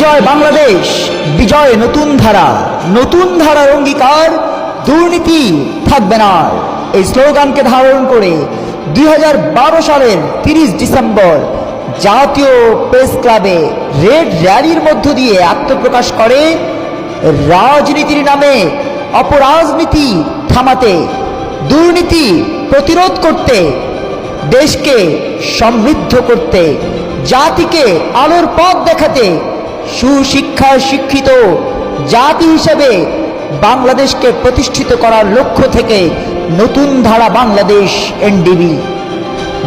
বিজয় বাংলাদেশ, বিজয় নতুন ধারা, নতুন ধারার অঙ্গীকার, দুর্নীতি থাকবে না। এই স্লোগানকে ধারণ করে দুই সালের তিরিশ ডিসেম্বর জাতীয় প্রেস ক্লাবে রেড র্যালির মধ্য দিয়ে আত্মপ্রকাশ করে রাজনীতির নামে অপরাজনীতি থামাতে, দুর্নীতি প্রতিরোধ করতে, দেশকে সমৃদ্ধ করতে, জাতিকে আলোর পথ দেখাতে সুশিক্ষায় শিক্ষিত জাতি হিসেবে বাংলাদেশকে প্রতিষ্ঠিত করার লক্ষ্য থেকে নতুন ধারা বাংলাদেশ এনডিবি।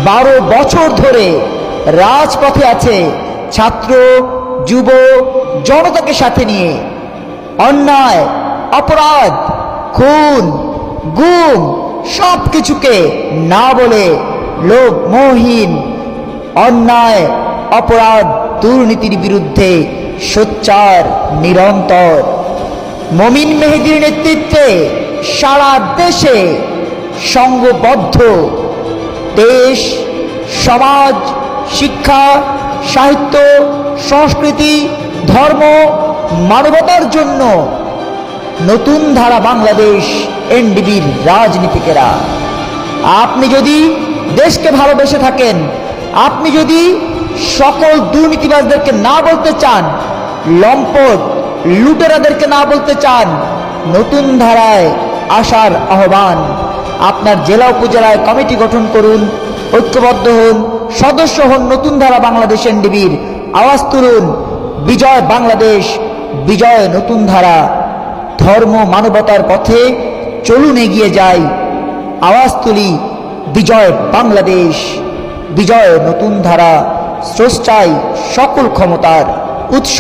বারো বছর ধরে রাজপথে আছে ছাত্র, যুব, জনতাকে সাথে নিয়ে। অন্যায়, অপরাধ, খুন, গুম সব কিছুকে না বলে লোক মোহীন অন্যায়, অপরাধ, দুর্নীতির বিরুদ্ধে সোচ্চার, নিরন্তর। মমিন মেহেদির নেতৃত্বে সারা দেশে সংঘবদ্ধ দেশ, সমাজ, শিক্ষা, সাহিত্য, সংস্কৃতি, ধর্ম মানবতার জন্য নতুন ধারা বাংলাদেশ, এনডিবির রাজনীতিকেরা। আপনি যদি দেশকে ভালোবেসে থাকেন, আপনি যদি সকল দুর্নীতিবাজদেরকে না বলতে চান লম্পট লুটেরাদেরকে না বলতে চান, নতুন ধারায় আসার আহ্বান। আপনার জেলা উপজেলায় কমিটি গঠন করুন, ঐক্যবদ্ধ হন, সদস্য হন নতুন ধারা বাংলাদেশ এনডিবির। আওয়াজ তুলুন, বিজয় বাংলাদেশ, বিজয় নতুন ধারা। ধর্ম মানবতার পথে চলুন এগিয়ে যাই। আওয়াজ তুলি, বিজয় বাংলাদেশ, বিজয় নতুন ধারা। স্রষ্টাই সকল ক্ষমতার। উৎস।